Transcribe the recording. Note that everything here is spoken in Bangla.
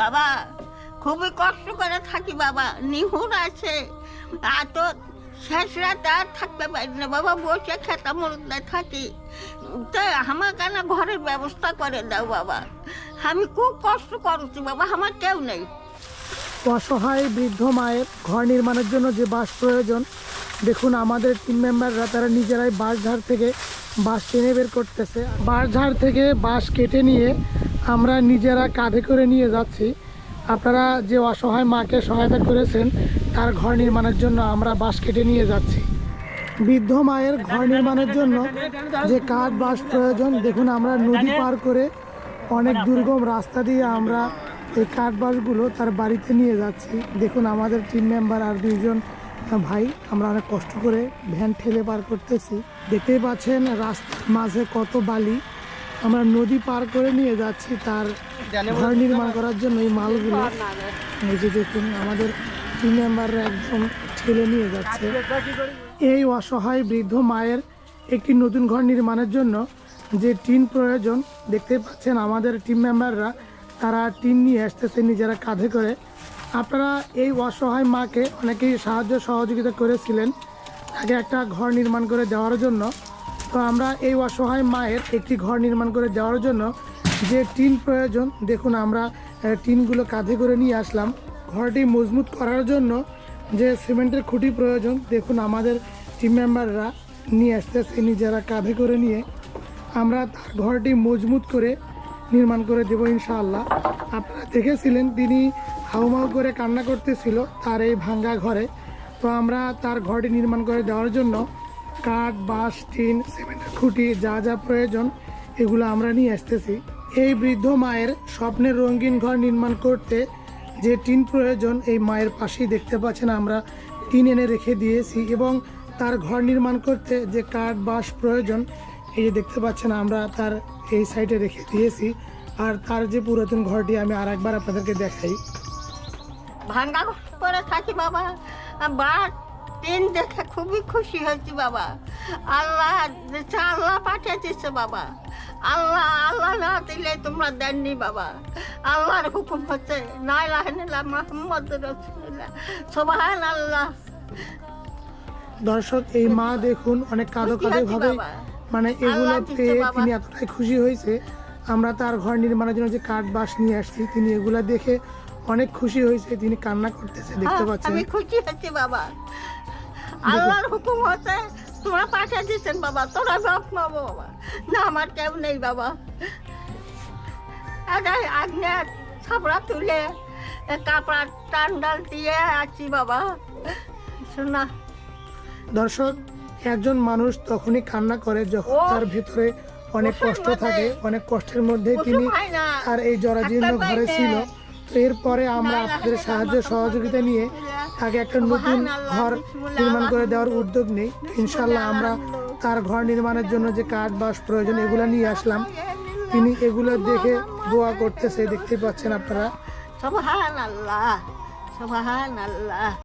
বাবা, খুবই কষ্ট করে থাকি বাবা, নিহুর আছে। আর তো শেষ রাতে আর থাকতে পারি না বাবা, বসে খেতা মরদে থাকি। তো আমার কেন ঘরের ব্যবস্থা করে দাও বাবা। আমি খুব কষ্ট করছি বাবা, আমার কেউ নেই। অসহায় বৃদ্ধ মায়ের ঘর নির্মাণের জন্য যে বাঁশ প্রয়োজন, দেখুন আমাদের টিম মেম্বাররা তারা নিজেরাই বাঁশঝাড় থেকে বাঁশ টেনে বের করতেছে। বাঁশঝাড় থেকে বাঁশ কেটে নিয়ে আমরা নিজেরা কাঁধে করে নিয়ে যাচ্ছি। আপনারা যে অসহায় মাকে সহায়তা করেছেন, তার ঘর নির্মাণের জন্য আমরা বাঁশ কেটে নিয়ে যাচ্ছি। বৃদ্ধ মায়ের ঘর নির্মাণের জন্য যে কাঠ বাঁশ প্রয়োজন, দেখুন আমরা নদী পার করে অনেক দুর্গম রাস্তা দিয়ে আমরা এই কাঠ বাঁশগুলো তার বাড়িতে নিয়ে যাচ্ছি। দেখুন আমাদের টিম মেম্বার আর দুইজন ভাই, আমরা অনেক কষ্ট করে ভ্যান ঠেলে পার করতেছি। দেখতেই পাচ্ছেন রাস্তার মাঝে কত বালি। আমরা নদী পার করে নিয়ে যাচ্ছি তার ঘর নির্মাণ করার জন্য এই মালগুলো। এই যে দেখুন আমাদের টিম মেম্বাররা একদম ঠেলে নিয়ে যাচ্ছে। এই অসহায় বৃদ্ধ মায়ের একটি নতুন ঘর নির্মাণের জন্য যে টিন প্রয়োজন দেখতে পাচ্ছেন আমাদের টিম মেম্বাররা তারা টিন নিয়ে আসতেছে নিজেরা কাঁধে করে। আপনারা এই অসহায় মাকে অনেকেই সাহায্য সহযোগিতা করেছিলেন তাকে একটা ঘর নির্মাণ করে দেওয়ার জন্য। তো আমরা এই অসহায় মায়ের একটি ঘর নির্মাণ করে দেওয়ার জন্য যে টিন প্রয়োজন, দেখুন আমরা টিনগুলো কাঁধে করে নিয়ে আসলাম। ঘরটি মজবুত করার জন্য যে সিমেন্টের খুঁটি প্রয়োজন, দেখুন আমাদের টিম মেম্বাররা নিয়ে আসতেছে নিজেরা কাঁধে করে নিয়ে। আমরা তার ঘরটি মজবুত করে নির্মাণ করে দেবো ইনশাআল্লাহ। আপনারা দেখেছিলেন তিনি হাউমাউ করে কান্না করতেছিল তার এই ভাঙ্গা ঘরে। তো আমরা তার ঘরটি নির্মাণ করে দেওয়ার জন্য কাঠ বাঁশ, টিন সিমেন্টের খুঁটি, যা যা প্রয়োজন, এগুলো আমরা নিয়ে আসতেছি। এই বৃদ্ধ মায়ের স্বপ্নের রঙিন ঘর নির্মাণ করতে যে টিন প্রয়োজন, এই মায়ের পাশেই দেখতে পাচ্ছেন আমরা টিন এনে রেখে দিয়েছি এবং তার ঘর নির্মাণ করতে যে কাঠ, বাঁশ প্রয়োজন, এই যে দেখতে পাচ্ছেন আমরা তার এই সাইডে রেখে দিয়েছি। আর তার যে পুরাতন ঘরটি আমি আর একবার আপনাদেরকে দেখাই। ভাঙ্গা করে থাকি বাবা বা ট্রেন দেখে খুবই খুশি হয়েছি বাবা। আল্লাহ দিচ্ছে আল্লাহ পাঠিয়ে দিচ্ছে বাবা। আল্লাহ আল্লাহ না দিলে তোমরা দেননি বাবা। আল্লাহর হুকুম হচ্ছে মোহাম্মদ রসুল্লাহ সোবাহান আল্লাহ দর্শক এই মা দেখুন অনেক কাঁদো কাঁদো ভাবে মানে এগুলো পেয়ে তিনি এতটাই খুশি হয়েছে। আমরা তার ঘর নির্মাণের জন্য যে কাঠ বাঁশ নিয়ে আসছি তিনি এগুলা দেখে অনেক খুশি হয়েছে তিনি কান্না করতেছে দেখতে হ্যাঁ, পাচ্ছেন। আমি খুশি হচ্ছি বাবা। আল্লাহর হুকুম হচ্ছে তোমরা পাঠিয়ে দিচ্ছেন বাবা তোরা বাপ নেব বাবা। না আমার কেউ নেই বাবা। আগে আগে ছাপড়া তুলে কাপড়া টান্ডাল দিয়ে আছি বাবা। শোনা। দর্শক একজন মানুষ তখনই কান্না করে যখন তার ভিতরে অনেক কষ্ট থাকে অনেক কষ্টের মধ্যে তিনি। তার এই জরাজীর্ণ ঘরে ছিল। তো এরপরে আমরা আপনাদের সাহায্য সহযোগিতা নিয়ে তাকে একটা নতুন ঘর নির্মাণ করে দেওয়ার উদ্যোগ নেই। ইনশাল্লাহ আমরা তার ঘর নির্মাণের জন্য যে কাঠ বাস প্রয়োজন এগুলো নিয়ে আসলাম। তিনি এগুলো দেখে দোয়া করতেছে দেখতেই পাচ্ছেন আপনারা।